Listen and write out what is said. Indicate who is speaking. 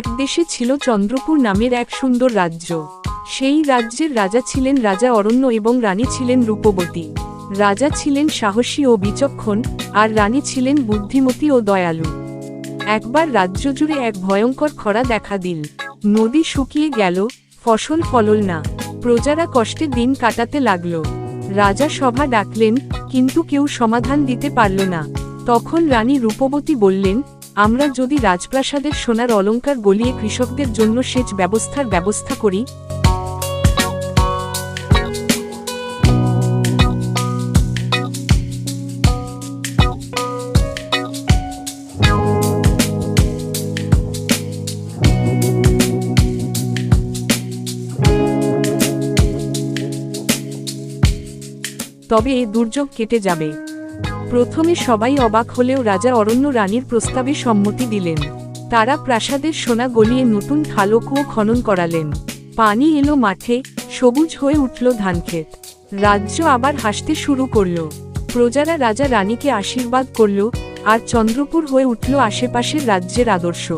Speaker 1: এক দেশে ছিল চন্দ্রপুর নামের এক সুন্দর রাজ্য। সেই রাজ্যের রাজা ছিলেন রাজা অরণ্য এবং রানী ছিলেন রূপবতী। রাজা ছিলেন সাহসী ও বিচক্ষণ, আর রানী ছিলেন বুদ্ধিমতী ও দয়ালু। একবার রাজ্য জুড়ে এক ভয়ঙ্কর খরা দেখা দিল। নদী শুকিয়ে গেল, ফসল ফলল না। প্রজারা কষ্টে দিন কাটাতে লাগল। রাজা সভা ডাকলেন, কিন্তু কেউ সমাধান দিতে পারল না। তখন রানী রূপবতী বললেন আমরা যদি রাজপ্রাসাদের সোনার অলংকার গলিয়ে কৃষকদের জন্য সেচ ব্যবস্থার ব্যবস্থা করি? তবে এ দুর্যোগ কেটে যাবে। প্রথমে সবাই অবাক হলেও রাজা অরণ্য রানীর প্রস্তাবে সম্মতি দিলেন। তারা প্রাসাদের সোনা গলিয়ে নতুন খালো কুয়ো খনন করালেন। পানি এলো মাঠে, সবুজ হয়ে উঠল ধানক্ষেত। রাজ্য আবার হাসতে শুরু করল। প্রজারা রাজা রানীকে আশীর্বাদ করল, আর চন্দ্রপুর হয়ে উঠল আশেপাশের রাজ্যের আদর্শ।